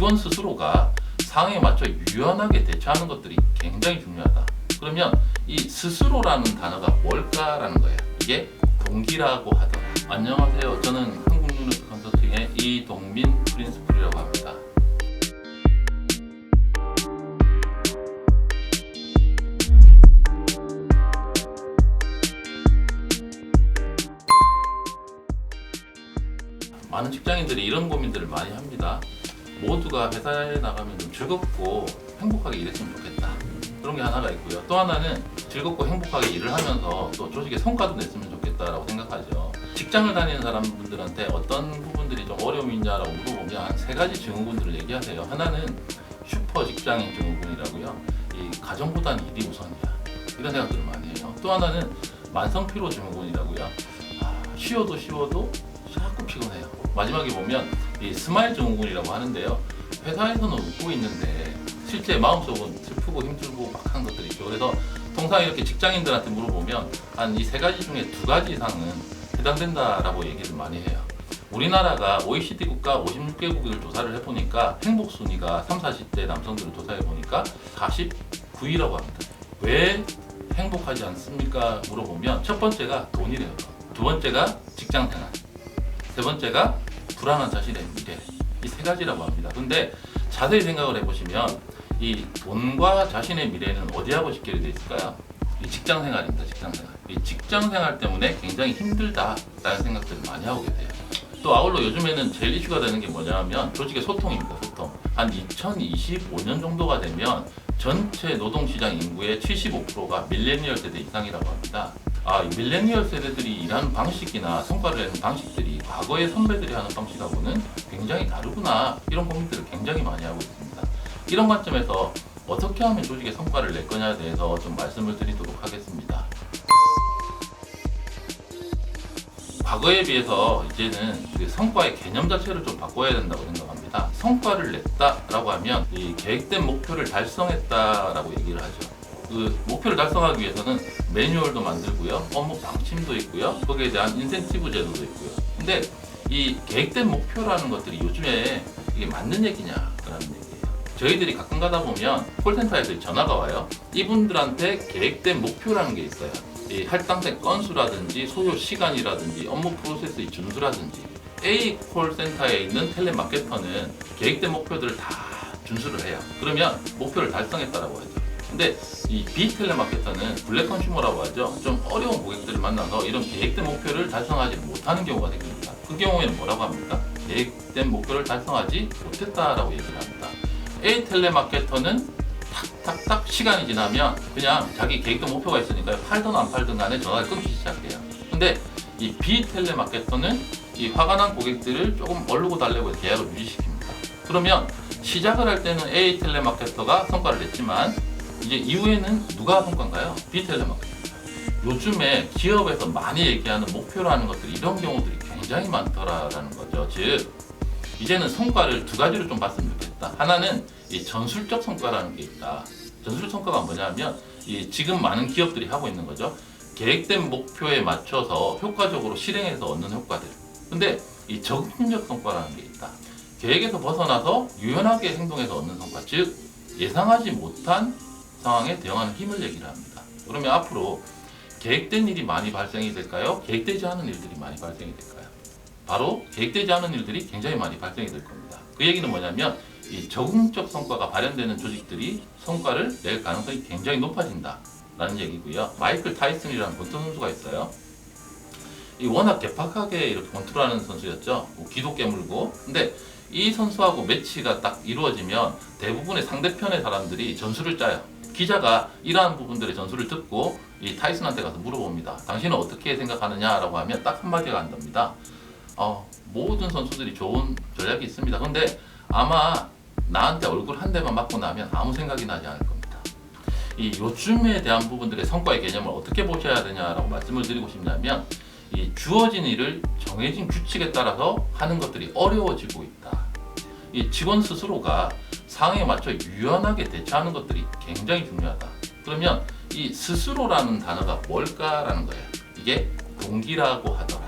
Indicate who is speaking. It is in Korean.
Speaker 1: 직원 스스로가 상황에 맞춰 유연하게 대처하는 것들이 굉장히 중요하다. 그러면 이 스스로라는 단어가 뭘까라는 거예요. 이게 동기라고 하더라. 안녕하세요. 저는 한국유니스 컨설팅의 이동민 프린스플이라고 합니다. 많은 직장인들이 이런 고민들을 많이 합니다. 모두가 회사에 나가면 좀 즐겁고 행복하게 일했으면 좋겠다. 그런 게 하나가 있고요. 또 하나는 즐겁고 행복하게 일을 하면서 또 조직에 성과도 냈으면 좋겠다라고 생각하죠. 직장을 다니는 사람분들한테 어떤 부분들이 좀 어려움이 있냐라고 물어보면 한 세 가지 증후군들을 얘기하세요. 하나는 슈퍼 직장인 증후군이라고요. 이 가정보다는 일이 우선이야. 이런 생각들을 많이 해요. 또 하나는 만성 피로 증후군이라고요. 아, 쉬어도 쉬어도 자꾸 피곤해요. 마지막에 보면 이 스마일 증후군이라고 하는데요. 회사에서는 웃고 있는데 실제 마음속은 슬프고 힘들고 막한 것들이 있죠. 그래서 통상 이렇게 직장인들한테 물어보면 한 이 세 가지 중에 두 가지 이상은 해당된다라고 얘기를 많이 해요. 우리나라가 OECD 국가 56개국을 조사를 해보니까 행복 순위가 3, 40대 남성들을 조사해 보니까 49위라고 합니다. 왜 행복하지 않습니까? 물어보면 첫 번째가 돈이래요. 두 번째가 직장 생활. 세 번째가 불안한 자신의 미래 이 세 가지라고 합니다. 근데 자세히 생각을 해보시면 이 돈과 자신의 미래는 어디하고 직결이 돼 있을까요? 이 직장 생활입니다. 직장 생활. 이 직장 생활 때문에 굉장히 힘들다라는 생각들을 많이 하고 계세요. 또 아울러 요즘에는 제일 이슈가 되는 게 뭐냐면 조직의 소통입니다. 소통. 한 2025년 정도가 되면 전체 노동시장 인구의 75%가 밀레니얼 세대 이상이라고 합니다. 아, 이 밀레니얼 세대들이 일하는 방식이나 성과를 내는 방식들이 과거의 선배들이 하는 방식하고는 굉장히 다르구나 이런 고민들을 굉장히 많이 하고 있습니다. 이런 관점에서 어떻게 하면 조직의 성과를 낼 거냐에 대해서 좀 말씀을 드리도록 하겠습니다. 과거에 비해서 이제는 그 성과의 개념 자체를 좀 바꿔야 된다고 생각합니다. 성과를 냈다라고 하면 이 계획된 목표를 달성했다라고 얘기를 하죠. 그 목표를 달성하기 위해서는 매뉴얼도 만들고요, 업무 방침도 있고요, 거기에 대한 인센티브 제도도 있고요. 근데 이 계획된 목표라는 것들이 요즘에 이게 맞는 얘기냐라는 얘기예요. 저희들이 가끔 가다 보면 콜센터에서 전화가 와요. 이분들한테 계획된 목표라는 게 있어요. 이 할당된 건수라든지 소요 시간이라든지 업무 프로세스의 준수라든지 A 콜센터에 있는 텔레마케터는 계획된 목표들을 다 준수를 해요. 그러면 목표를 달성했다라고 하죠. 근데 이 B 텔레마케터는 블랙 컨슈머라고 하죠. 좀 어려운 고객들을 만나서 이런 계획된 목표를 달성하지 못하는 경우가 생깁니다. 그 경우에는 뭐라고 합니까? 계획된 목표를 달성하지 못했다라고 얘기를 합니다. A 텔레마케터는 탁탁탁 시간이 지나면 그냥 자기 계획된 목표가 있으니까 팔든 안 팔든 간에 전화를 끊기 시작해요. 근데 이 B 텔레마케터는 이 화가 난 고객들을 조금 얼르고 달래고 계약을 유지시킵니다. 그러면 시작을 할 때는 A 텔레마케터가 성과를 냈지만 이제 이후에는 누가 성과인가요? B 텔레마케터. 요즘에 기업에서 많이 얘기하는 목표라는 것들이 이런 경우들이 굉장히 많더라라는 거죠. 즉 이제는 성과를 두 가지로 좀 봤으면 좋겠다. 하나는 이 전술적 성과라는 게 있다. 전술적 성과가 뭐냐면 이 지금 많은 기업들이 하고 있는 거죠. 계획된 목표에 맞춰서 효과적으로 실행해서 얻는 효과들. 근데 이 적응적 성과라는 게 있다. 계획에서 벗어나서 유연하게 행동해서 얻는 성과, 즉 예상하지 못한 상황에 대응하는 힘을 얘기를 합니다. 그러면 앞으로 계획된 일이 많이 발생이 될까요? 계획되지 않은 일들이 많이 발생이 될까요? 바로 계획되지 않은 일들이 굉장히 많이 발생이 될 겁니다. 그 얘기는 뭐냐면 이 적응적 성과가 발현되는 조직들이 성과를 낼 가능성이 굉장히 높아진다라는 얘기고요. 마이클 타이슨이라는 권투 선수가 있어요. 이 워낙 개팍하게 이렇게 권투하는 선수였죠. 뭐 기도 깨물고. 근데 이 선수하고 매치가 딱 이루어지면 대부분의 상대편의 사람들이 전술을 짜요. 기자가 이러한 부분들의 전술을 듣고 이 타이슨한테 가서 물어봅니다. 당신은 어떻게 생각하느냐라고 하면 딱 한마디가 안 됩니다. 어, 모든 선수들이 좋은 전략이 있습니다. 근데 아마 나한테 얼굴 한 대만 맞고 나면 아무 생각이 나지 않을 겁니다. 이 요즘에 대한 부분들의 성과의 개념을 어떻게 보셔야 되냐라고 말씀을 드리고 싶냐면 이 주어진 일을 정해진 규칙에 따라서 하는 것들이 어려워지고 있다. 이 직원 스스로가 상황에 맞춰 유연하게 대처하는 것들이 굉장히 중요하다. 그러면 이 스스로라는 단어가 뭘까라는 거예요. 이게 동기라고 하더라.